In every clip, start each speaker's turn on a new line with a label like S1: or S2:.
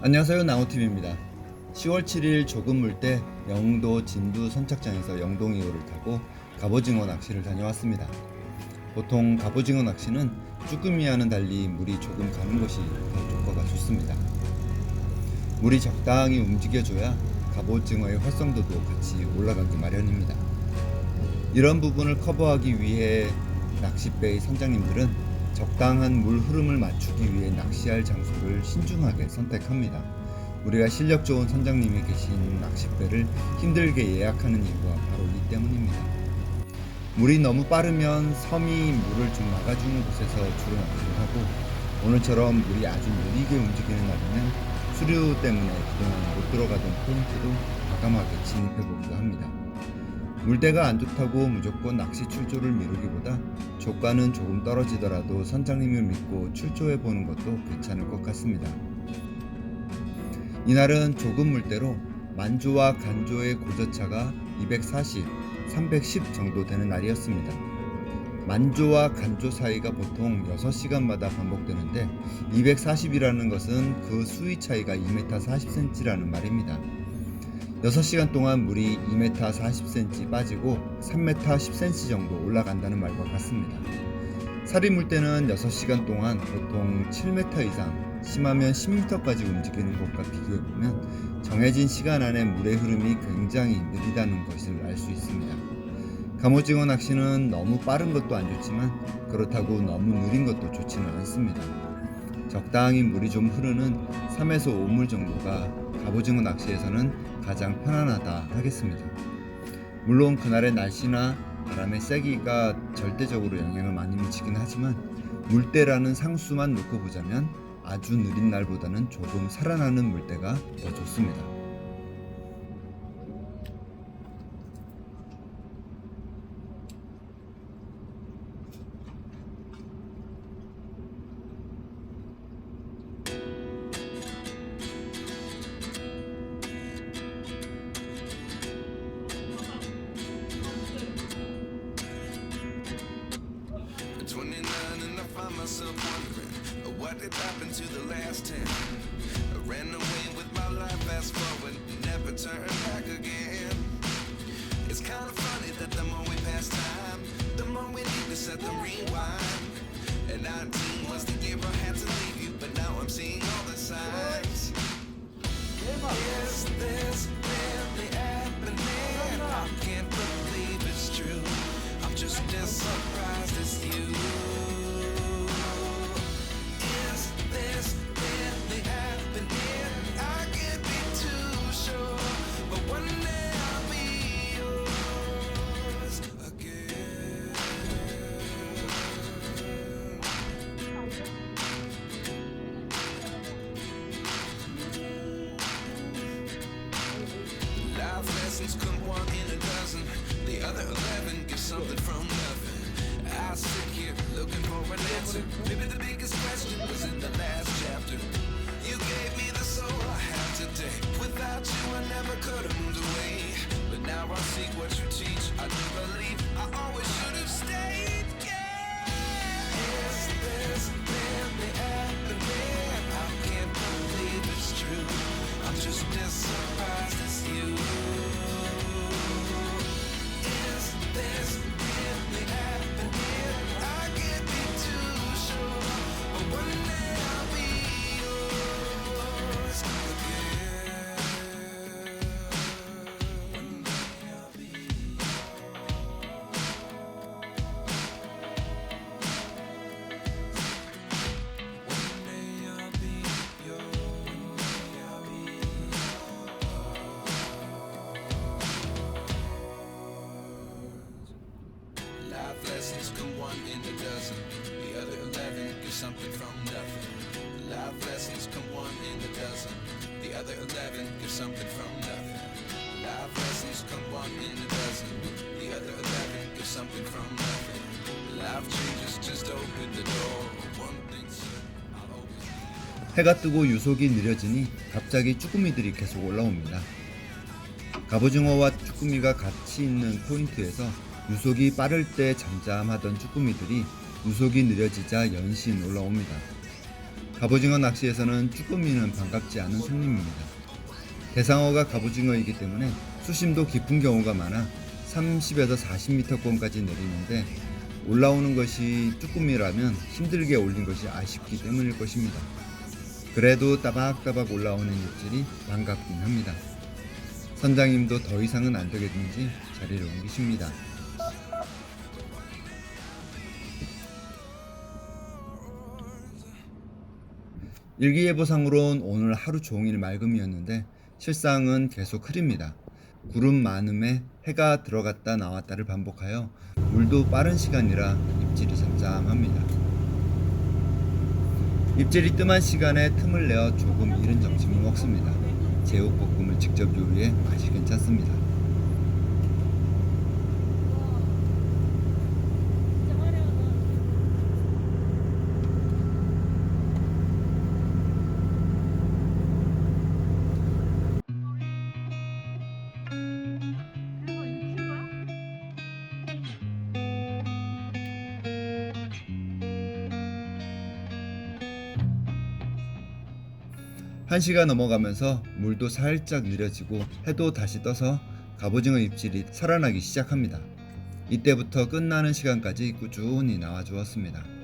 S1: 안녕하세요 나우팀입니다. 10월 7일 조금 물 때 영도 진두 선착장에서 영동 2호를 타고 갑오징어 낚시를 다녀왔습니다. 보통 갑오징어 낚시는 쭈꾸미와는 달리 물이 조금 가는 것이 더 효과가 좋습니다. 물이 적당히 움직여줘야 갑오징어의 활성도도 같이 올라가기 마련입니다. 이런 부분을 커버하기 위해 낚싯배의 선장님들은 적당한 물 흐름을 맞추기 위해 낚시할 장소를 신중하게 선택합니다. 우리가 실력 좋은 선장님이 계신 낚싯배를 힘들게 예약하는 이유가 바로 이 때문입니다. 물이 너무 빠르면 섬이 물을 좀 막아주는 곳에서 주로 낚시를 하고 오늘처럼 물이 아주 느리게 움직이는 날에는 수류 때문에 그동안 못 들어가던 포인트도 과감하게 진입해보기도 합니다. 물때가 안 좋다고 무조건 낚시 출조를 미루기보다 조가는 조금 떨어지더라도 선장님을 믿고 출조해 보는 것도 괜찮을 것 같습니다. 이날은 조금 물때로 만조와 간조의 고저차가 240, 310 정도 되는 날이었습니다. 만조와 간조 사이가 보통 6시간마다 반복되는데 240이라는 것은 그 수위 차이가 2m 40cm라는 말입니다. 6시간 동안 물이 2m 40cm 빠지고 3m 10cm 정도 올라간다는 말과 같습니다. 살이 물 때는 6시간 동안 보통 7m 이상, 심하면 10m까지 움직이는 것과 비교해보면 정해진 시간 안에 물의 흐름이 굉장히 느리다는 것을 알 수 있습니다. 감오징어 낚시는 너무 빠른 것도 안 좋지만 그렇다고 너무 느린 것도 좋지는 않습니다. 적당히 물이 좀 흐르는 3에서 5물 정도가 갑오징어 낚시에서는 가장 편안하다 하겠습니다. 물론 그날의 날씨나 바람의 세기가 절대적으로 영향을 많이 미치긴 하지만 물때라는 상수만 놓고 보자면 아주 느린 날보다는 조금 살아나는 물때가 더 좋습니다.
S2: As you. Is this really happening? I can't be too sure, but one day I'll be yours again. Life lessons come one in a dozen. The other eleven get something from nothing. I sit here looking for an answer. Maybe the biggest question was in the last chapter. You gave me the soul I have today. Without you, I never could have moved away. But now I seek what you eleven get something from nothing. Life lessons come one in a dozen. The other eleven get something from nothing. Life changes just open the door. One certain, I'll always.
S1: 해가 뜨고 유속이 느려지니 갑자기 쭈꾸미들이 계속 올라옵니다. 갑오징어와 쭈꾸미가 같이 있는 포인트에서 유속이 빠를 때 잠잠하던 쭈꾸미들이 유속이 느려지자 연신 올라옵니다. 갑오징어 낚시에서는 쭈꾸미는 반갑지 않은 손님입니다. 대상어가 갑오징어이기 때문에 수심도 깊은 경우가 많아 30에서 40m권까지 내리는데 올라오는 것이 쭈꾸미라면 힘들게 올린 것이 아쉽기 때문일 것입니다. 그래도 따박따박 올라오는 입질이 반갑긴 합니다. 선장님도 더 이상은 안 되겠는지 자리를 옮기십니다. 일기예보상으론 오늘 하루 종일 맑음이었는데 실상은 계속 흐립니다. 구름 많음에 해가 들어갔다 나왔다를 반복하여 물도 빠른 시간이라 입질이 잠잠합니다. 입질이 뜸한 시간에 틈을 내어 조금 이른 점심을 먹습니다. 제육볶음을 직접 요리해 맛이 괜찮습니다. 한시가 넘어가면서 물도 살짝 느려지고 해도 다시 떠서 갑오징어 입질이 살아나기 시작합니다. 이때부터 끝나는 시간까지 꾸준히 나와 주었습니다.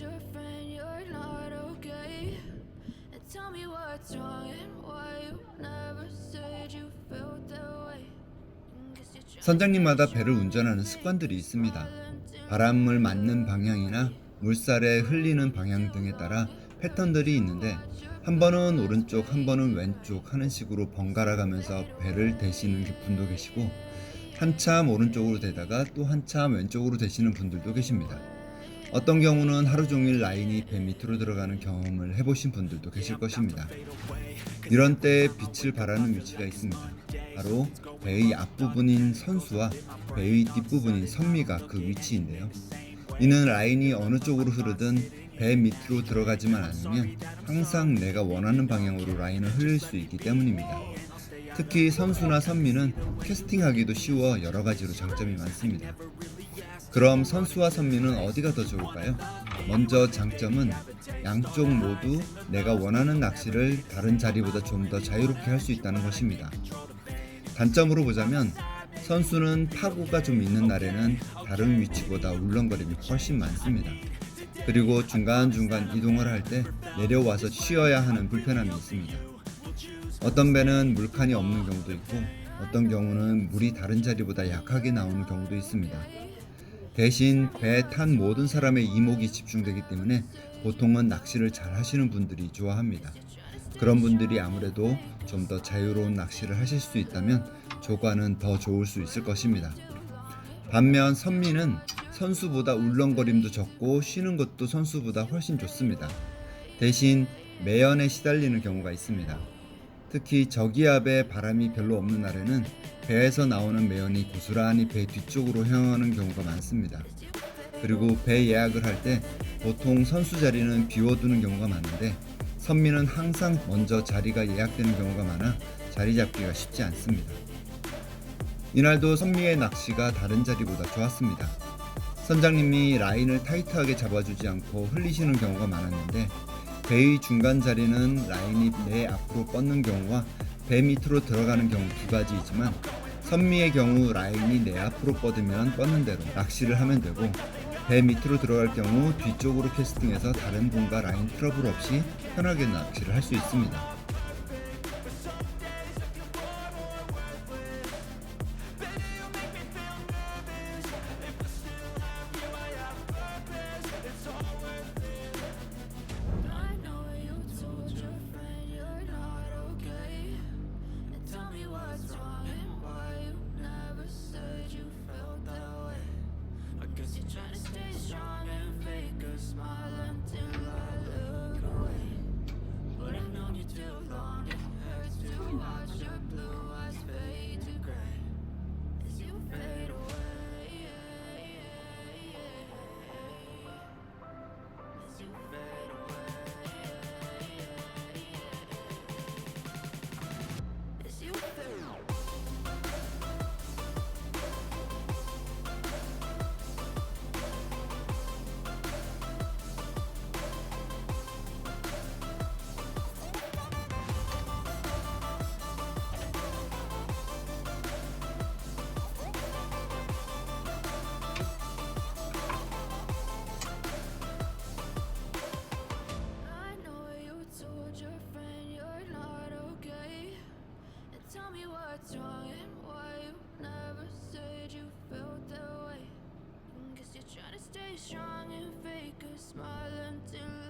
S3: Your friend you're not okay. And tell me what's wrong and why you never said you felt that way.
S1: 선장님마다 배를 운전하는 습관들이 있습니다. 바람을 맞는 방향이나 물살에 흘리는 방향 등에 따라 패턴들이 있는데 한 번은 오른쪽, 한 번은 왼쪽 하는 식으로 번갈아 가면서 배를 대시는 분도 계시고 한참 오른쪽으로 대다가 또 한참 왼쪽으로 대시는 분들도 계십니다. 어떤 경우는 하루 종일 라인이 배 밑으로 들어가는 경험을 해보신 분들도 계실 것입니다. 이런 때에 빛을 발하는 위치가 있습니다. 바로 배의 앞부분인 선수와 배의 뒷부분인 선미가 그 위치인데요. 이는 라인이 어느 쪽으로 흐르든 배 밑으로 들어가지만 않으면 항상 내가 원하는 방향으로 라인을 흘릴 수 있기 때문입니다. 특히 선수나 선미는 캐스팅하기도 쉬워 여러 가지로 장점이 많습니다. 그럼 선수와 선미는 어디가 더 좋을까요? 먼저 장점은 양쪽 모두 내가 원하는 낚시를 다른 자리보다 좀 더 자유롭게 할 수 있다는 것입니다. 단점으로 보자면 선수는 파고가 좀 있는 날에는 다른 위치보다 울렁거림이 훨씬 많습니다. 그리고 중간중간 이동을 할 때 내려와서 쉬어야 하는 불편함이 있습니다. 어떤 배는 물칸이 없는 경우도 있고 어떤 경우는 물이 다른 자리보다 약하게 나오는 경우도 있습니다. 대신 배에 탄 모든 사람의 이목이 집중되기 때문에 보통은 낚시를 잘 하시는 분들이 좋아합니다. 그런 분들이 아무래도 좀 더 자유로운 낚시를 하실 수 있다면 조과는 더 좋을 수 있을 것입니다. 반면 선미는 선수보다 울렁거림도 적고 쉬는 것도 선수보다 훨씬 좋습니다. 대신 매연에 시달리는 경우가 있습니다. 특히 저기압에 바람이 별로 없는 날에는 배에서 나오는 매연이 고스란히 배 뒤쪽으로 향하는 경우가 많습니다. 그리고 배 예약을 할 때 보통 선수 자리는 비워두는 경우가 많은데 선미는 항상 먼저 자리가 예약되는 경우가 많아 자리 잡기가 쉽지 않습니다. 이날도 선미의 낚시가 다른 자리보다 좋았습니다. 선장님이 라인을 타이트하게 잡아주지 않고 흘리시는 경우가 많았는데 배의 중간 자리는 라인이 내 앞으로 뻗는 경우와 배 밑으로 들어가는 경우 두 가지이지만 선미의 경우 라인이 내 앞으로 뻗으면 뻗는 대로 낚시를 하면 되고 배 밑으로 들어갈 경우 뒤쪽으로 캐스팅해서 다른 분과 라인 트러블 없이 편하게 낚시를 할 수 있습니다.
S3: Stay strong and fake a smile until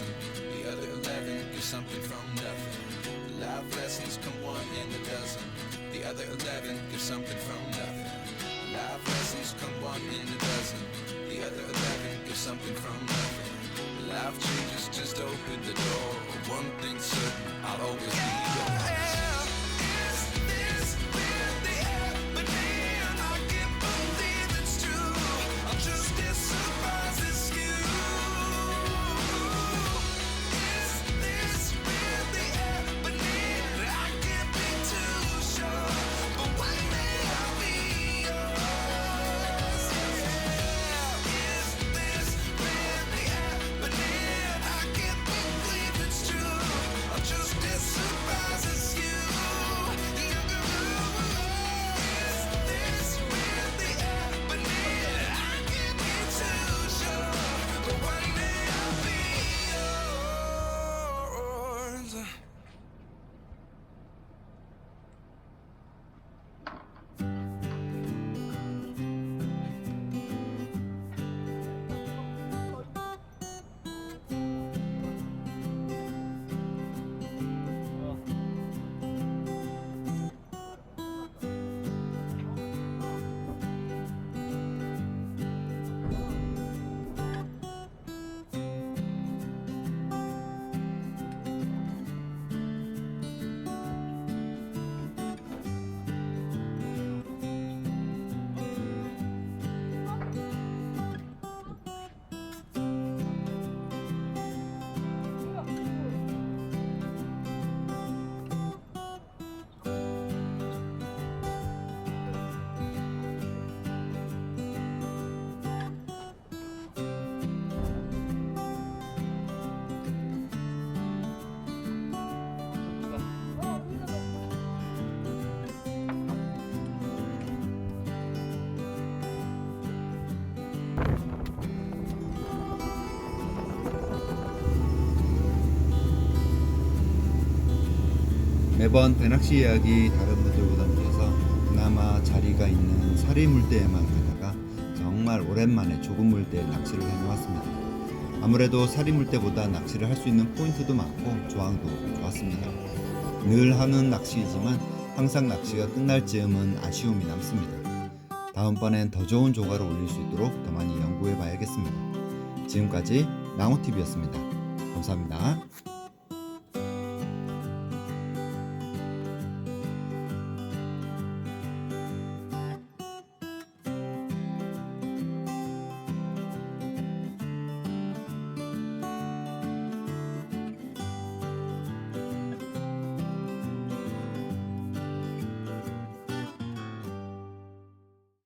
S2: Dozen. The other eleven give something from nothing. Life lessons come one in a dozen. The other eleven give something from nothing. Life lessons come one in a dozen. The other eleven give something from nothing. Life changes just open the door. One thing's certain, I'll always be yours.
S1: 매번 배낚시 이야기 다른 분들보다 위해서 그나마 자리가 있는 사리 물대에만 가다가 정말 오랜만에 좁은 물대에 낚시를 다녀왔습니다. 아무래도 사리 물대보다 낚시를 할 수 있는 포인트도 많고 조항도 좋았습니다. 늘 하는 낚시이지만 항상 낚시가 끝날 즈음은 아쉬움이 남습니다. 다음번엔 더 좋은 조과를 올릴 수 있도록 더 많이 연구해 봐야겠습니다. 지금까지 낭호TV였습니다. 감사합니다.